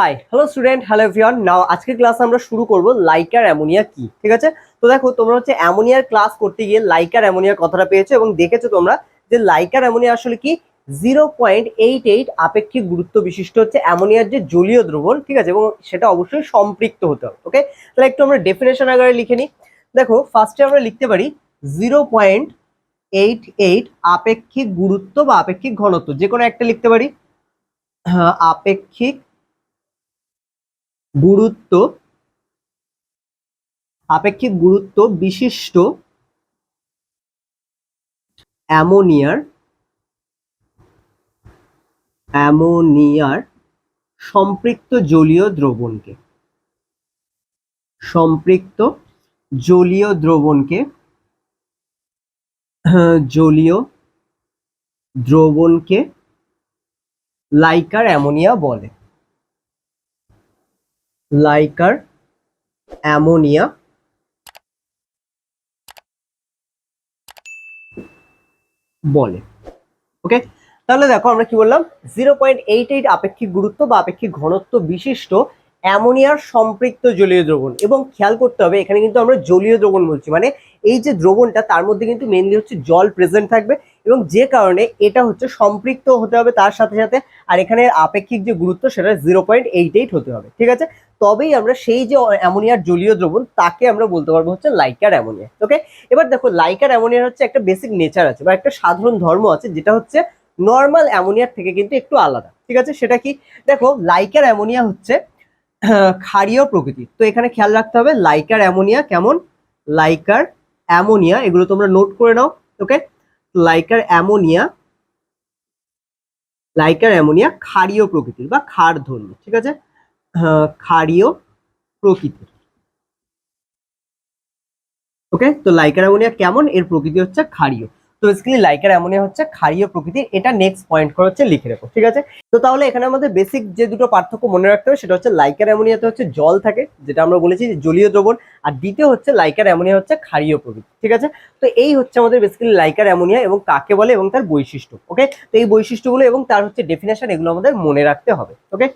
Hi hello student hello everyone now আজকের class আমরা শুরু করব লাইকার অ্যামোনিয়া কি ঠিক আছে? তো দেখো তোমরা হচ্ছে অ্যামোনিয়ার ক্লাস করতে গিয়ে লাইকার অ্যামোনিয়ার কথাটা পেয়েছ এবং দেখেছ তোমরা যে লাইকার অ্যামোনিয়া আসলে কি জিরো পয়েন্ট এইট এইট আপেক্ষিক গুরুত্ব বিশিষ্ট হচ্ছে অ্যামোনিয়ার যে জলীয় দ্রবণ ঠিক আছে? এবং সেটা অবশ্যই সম্পৃক্ত হতে হবে ওকে তাহলে একটু আমরা ডেফিনেশন আকারে লিখে নিই। দেখো ফার্স্টে আমরা লিখতে পারি জিরো পয়েন্ট এইট এইট আপেক্ষিক গুরুত্ব বা আপেক্ষিক ঘনত্ব যে কোনো একটা লিখতে পারি। হ্যাঁ, আপেক্ষিক গুরুত্ব, আপেক্ষিক গুরুত্ব বিশিষ্ট অ্যামোনিয়ার অ্যামোনিয়ার সম্পৃক্ত জলীয় দ্রবণকে, সম্পৃক্ত জলীয় দ্রবণকে জলীয় দ্রবণকে লাইকার অ্যামোনিয়া বলে। Liquor ammonia. বলে। ওকে? তাহলে দেখো আমরা কি বললাম? জিরো পয়েন্ট এইট এইট আপেক্ষিক গুরুত্ব বা আপেক্ষিক ঘনত্ব বিশিষ্ট অ্যামোনিয়ার সম্পৃক্ত জলীয় দ্রবণ। এবং খেয়াল করতে হবে, এখানে কিন্তু আমরা জলীয় দ্রবণ বলছি। মানে এই যে দ্রবণটা, তার মধ্যে কিন্তু মেনলি হচ্ছে জল প্রেজেন্ট থাকবে এবং যে কারণে এটা হচ্ছে সম্পৃক্ত হতে হবে তার সাথে সাথে। আর এখানে আপেক্ষিক যে গুরুত্ব, সেটা জিরো পয়েন্ট এইট এইট হতে হবে, ঠিক আছে? তবেই আমরা সেই যে অ্যামোনিয়ার জলীয় দ্রবণ, তাকে আমরা বলতে পারব হচ্ছে লাইকার অ্যামোনিয়া, ওকে? এবার দেখো, লাইকার অ্যামোনিয়ার হচ্ছে একটা বেসিক নেচার আছে বা একটা সাধারণ ধর্ম আছে, যেটা হচ্ছে নর্মাল অ্যামোনিয়ার থেকে কিন্তু একটু আলাদা, ঠিক আছে? সেটা কি? দেখো, লাইকার অ্যামোনিয়া হচ্ছে ক্ষারীয় প্রকৃতির তো এখানে খেয়াল রাখতে হবে, লাইকার অ্যামোনিয়া কেমন? লাইকার অ্যামোনিয়া, এগুলো তোমরা নোট করে নাও okay liquor ammonia liquor ammonia ক্ষারীয় প্রকৃতির বা ক্ষার ধর্মী ঠিক আছে? ক্ষারীয় প্রকৃতির। ওকে তো লাইকার অ্যামোনিয়া কেমন? এর প্রকৃতি হচ্ছে ক্ষারীয়। তো বেসিক্যালি লাইকার অ্যামোনিয়া হচ্ছে, ক্ষারীয় প্রকৃতির এটা নেক্সট পয়েন্ট করে হচ্ছে লিখে রাখো, ঠিক আছে? তো তাহলে এখানে আমাদের বেসিক যে দুটো পার্থক্য মনে রাখতে হবে, সেটা হচ্ছে লাইকার অ্যামোনিয়াতে হচ্ছে জল থাকে, যেটা আমরা বলেছি জলীয় দ্রবণ, আর দ্বিতীয় হচ্ছে লাইকার অ্যামোনিয়া হচ্ছে ক্ষারীয় প্রকৃতি, ঠিক আছে? তো এই হচ্ছে আমাদের বেসিক্যালি লাইকার অ্যামোনিয়া এবং কাকে বলে এবং তার বৈশিষ্ট্য ওকে তো এই বৈশিষ্ট্যগুলো এবং তার হচ্ছে ডেফিনেশন এগুলো আমাদের মনে রাখতে হবে ওকে